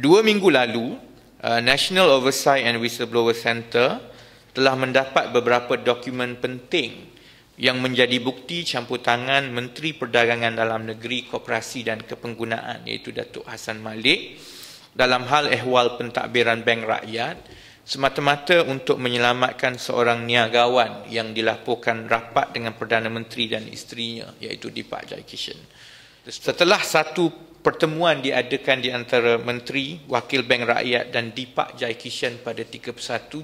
Dua minggu lalu, uh, National Oversight and Whistleblower Center telah mendapat beberapa dokumen penting yang menjadi bukti campur tangan Menteri Perdagangan Dalam Negeri, Koperasi dan Kepenggunaan iaitu Datuk Hassan Malik dalam hal ehwal pentadbiran Bank Rakyat semata-mata untuk menyelamatkan seorang niagawan yang dilaporkan rapat dengan Perdana Menteri dan isterinya iaitu Deepak Jayakishan. Setelah satu pertemuan diadakan di antara Menteri, Wakil Bank Rakyat dan Deepak Jaikishan pada 31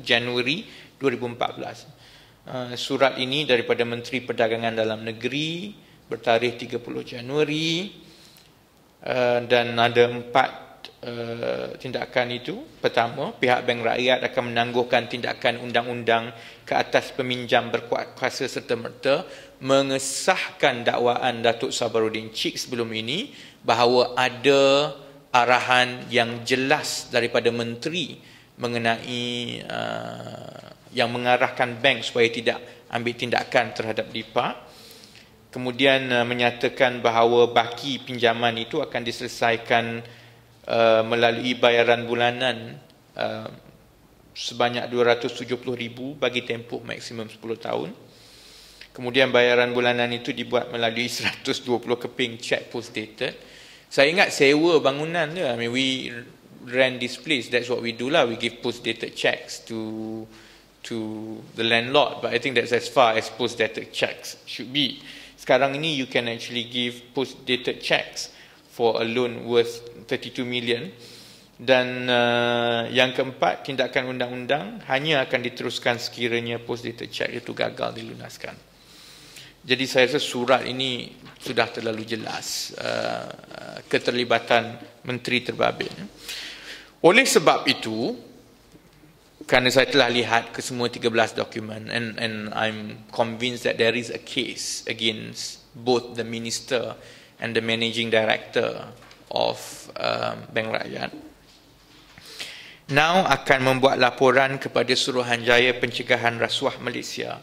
Januari 2014. Uh, surat ini daripada Menteri Perdagangan Dalam Negeri bertarikh 30 Januari uh, dan ada empat uh, tindakan itu. Pertama, pihak Bank Rakyat akan menangguhkan tindakan undang-undang ke atas peminjam berkuasa serta-merta mengesahkan dakwaan Datuk Sabarudin Cik sebelum ini bahawa ada arahan yang jelas daripada menteri mengenai uh, yang mengarahkan bank supaya tidak ambil tindakan terhadap DIPA kemudian uh, menyatakan bahawa baki pinjaman itu akan diselesaikan uh, melalui bayaran bulanan uh, sebanyak 270,000 bagi tempoh maksimum 10 tahun Kemudian bayaran bulanan itu dibuat melalui 120 keping check post dated. Saya ingat sewa bangunan tu. I mean we rent this place. That's what we do lah. We give post dated checks to to the landlord. But I think that's as far as post dated checks should be. Sekarang ini you can actually give post dated checks for a loan worth 32 million. Dan uh, yang keempat, tindakan undang-undang hanya akan diteruskan sekiranya post dated check itu gagal dilunaskan. Jadi saya rasa surat ini sudah terlalu jelas uh, keterlibatan menteri terbabit. Oleh sebab itu, kerana saya telah lihat ke semua 13 dokumen and and I'm convinced that there is a case against both the minister and the managing director of um, Bank Rakyat. Now akan membuat laporan kepada Suruhanjaya Pencegahan Rasuah Malaysia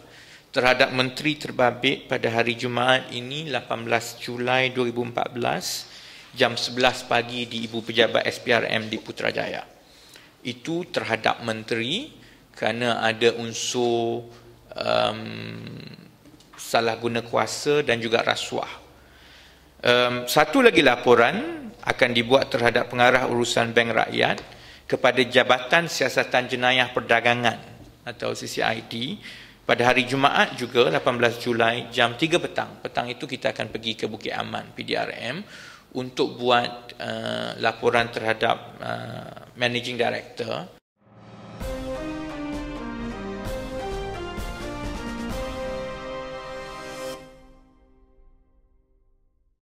terhadap menteri terbabit pada hari Jumaat ini 18 Julai 2014 jam 11 pagi di Ibu Pejabat SPRM di Putrajaya. Itu terhadap menteri kerana ada unsur um, salah guna kuasa dan juga rasuah. Um, satu lagi laporan akan dibuat terhadap pengarah urusan bank rakyat kepada Jabatan Siasatan Jenayah Perdagangan atau CCID pada hari Jumaat juga 18 Julai jam 3 petang. Petang itu kita akan pergi ke Bukit Aman PDRM untuk buat uh, laporan terhadap uh, managing director